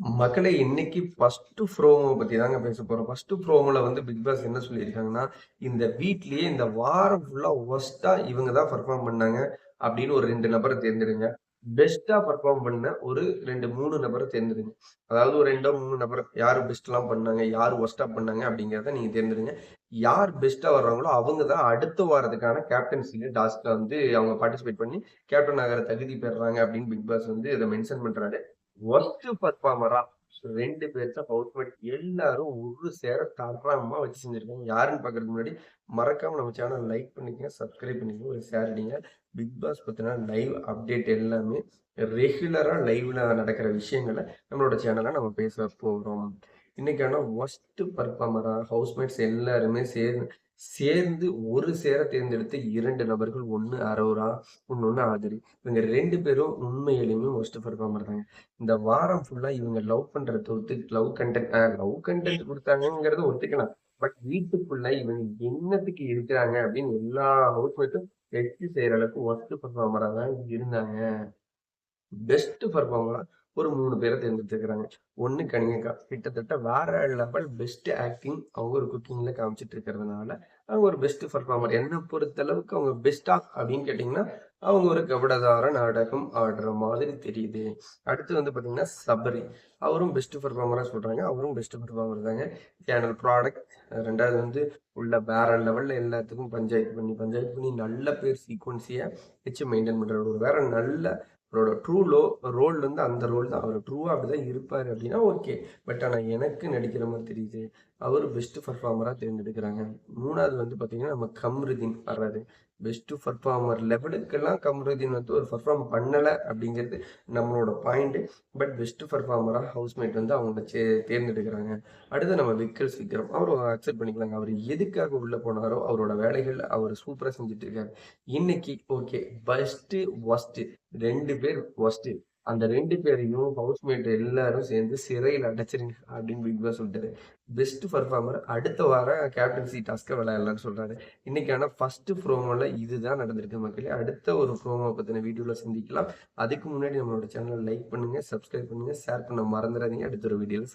மக்களே இன்னைக்கு first promo பத்தி தாங்க பேச போறோம். ஃபர்ஸ்ட் ப்ரோமோல வந்து பிக் பாஸ் என்ன சொல்லியிருக்காங்கன்னா இந்த வீட்லயே இந்த வாரம் ஃபுல்லா ஒஸ்டா இவங்க தான் பர்ஃபார்ம் பண்ணாங்க அப்படின்னு ஒரு ரெண்டு நபரை தேர்ந்தெடுங்க. பெஸ்டா பர்ஃபார்ம் பண்ண ஒரு ரெண்டு மூணு நபரை தேர்ந்தெடுங்க. அதாவது ஒரு ரெண்டோ மூணு நபர் யார் பெஸ்ட்லாம் பண்ணாங்க யார் ஒஸ்டா பண்ணாங்க அப்படிங்கிறத நீங்க தேர்ந்தெடுங்க. யார் பெஸ்டா வர்றாங்களோ அவங்க தான் அடுத்த வாரத்துக்கான கேப்டன்சில டாஸ்க்ல வந்து அவங்க பார்ட்டிசிபேட் பண்ணி கேப்டன் ஆகிற தகுதி பெறாங்க அப்படின்னு பிக் பாஸ் வந்து இதை மென்ஷன் பண்றாரு. ஒர்ஸ்ட் பர்ஃபார்மரா ரெண்டு பேர்த்த ஹவுஸ்மேட் எல்லாரும் ஒரு சேர தரமா வச்சு செஞ்சிருக்காங்க. யாருன்னு பாக்குறதுக்கு முன்னாடி மறக்காம நம்ம சேனல் லைக் பண்ணிக்கங்க சப்ஸ்கிரைப் பண்ணிக்கங்க ஒரு ஷேர் அடிங்க. பிக் பாஸ் பார்த்தீங்கன்னா லைவ் அப்டேட் எல்லாமே ரெகுலரா லைவ்ல நடக்கிற விஷயங்களை நம்மளோட சேனல்ல நம்ம பேச போறோம். இன்னைக்கான ஒஸ்ட் பர்ஃபார்மரா ஹவுஸ்மேட்ஸ் எல்லாருமே சேர்ந்து சேர்ந்து ஒரு சேர தேர்ந்தெடுத்த இரண்டு நபர்கள் ஒன்னு அரோரா இன்னொன்னு ஆதிரி. இவங்க ரெண்டு பேரும் உண்மையிலுமே ஒஸ்ட் பர்ஃபார்மர் தாங்க. இந்த வாரம் ஃபுல்லா இவங்க லவ் பண்றத ஒத்து லவ் கண்டென்ட் லவ் கண்டென்ட் கொடுத்தாங்கிறத ஒத்துக்கலாம். பட் வீட்டுக்குள்ள இவங்க என்னத்துக்கு இருக்கிறாங்க அப்படின்னு எல்லா ஹவுஸ்மேட்டும் வச்சு செய்யற அளவுக்கு ஒஸ்ட் பர்ஃபார்மரா தான் இருந்தாங்க. பெஸ்ட் பர்ஃபார்மரா ஒரு மூணு பேரை தேர்ந்தெடுத்துருக்குறாங்க. ஒன்று கனிகா கிட்டத்தட்ட வேற லெவல் பெஸ்ட் ஆக்டிங் அவங்க ஒரு குக்கிங்கில் காமிச்சிட்டு இருக்கிறதுனால அவங்க ஒரு பெஸ்ட் பர்ஃபார்மர் என்ன பொறுத்த அளவுக்கு அவங்க பெஸ்டா அப்படின்னு கேட்டிங்கன்னா அவங்க ஒரு கபடதார நாடகம் ஆடுற மாதிரி தெரியுது. அடுத்து வந்து பார்த்தீங்கன்னா சபரி. அவரும் பெஸ்ட் பர்ஃபார்மராக சொல்கிறாங்க அவரும் பெஸ்ட் பர்ஃபார்மர் தாங்க. சேனல் ப்ராடக்ட் ரெண்டாவது வந்து உள்ள வேற லெவலில் எல்லாத்துக்கும் பஞ்சாயத்து பண்ணி பஞ்சாயத்து பண்ணி நல்ல பேர் சீக்வன்சியா வச்சு மெயின்டைன் பண்ணுற ஒரு வேற நல்ல அவரோட ட்ரூ லோ ரோல் வந்து அந்த ரோல் தான். அவர் ட்ரூவாக அப்படி தான் இருப்பார் அப்படின்னா ஓகே பட் ஆனால் எனக்கு நடிக்கிற மாதிரி தெரியுது. அவர் பெஸ்ட் பர்ஃபார்மராக தேர்ந்தெடுக்கிறாங்க. மூணாவது வந்து பார்த்தீங்கன்னா நம்ம கம்ருதீன் வர்றாரு. பெஸ்ட் பர்ஃபார்மர் லெவலுக்கெல்லாம் கம்ருதீன் வந்து ஒரு பர்ஃபார்ம் பண்ணலை அப்படிங்கிறது நம்மளோட பாயிண்ட் பட் பெஸ்ட் பர்ஃபார்மராக ஹவுஸ்மேட் வந்து அவங்க சே தேர்ந்தெடுக்கிறாங்க. அடுத்து நம்ம விக்கல்ஸ் விக்ரம். அவர் அக்செப்ட் பண்ணிக்கலாங்க. அவர் எதுக்காக உள்ளே போனாரோ அவரோட வேலைகள் அவர் சூப்பராக செஞ்சுட்டு இருக்காரு. இன்னைக்கு ஓகே பெஸ்ட்டு ஒஸ்ட்டு ரெண்டு பேர் ஒஸ்ட்டு அந்த ரெண்டு பேரையும் ஹவுஸ்மேட் எல்லாரும் சேர்ந்து சிறையில் அடைச்சிருங்க அப்படின்னு பிக் பாஸ் சொல்லிட்டாரு. பெஸ்ட் பர்ஃபார்மர் அடுத்த வாரம் கேப்டன்சி டாஸ்க்கை விளையாடலாம்னு சொல்றாரு. இன்னைக்கான ஃபர்ஸ்ட் ப்ரோமோல இதுதான் நடந்திருக்கு மக்களே. அடுத்த ஒரு ப்ரோமோ பத்தின வீடியோல சந்திக்கலாம். அதுக்கு முன்னாடி நம்மளோட சேனலை லைக் பண்ணுங்க சப்ஸ்கிரைப் பண்ணுங்க ஷேர் பண்ண மறந்துடாதீங்க. அடுத்த ஒரு வீடியோல சந்தி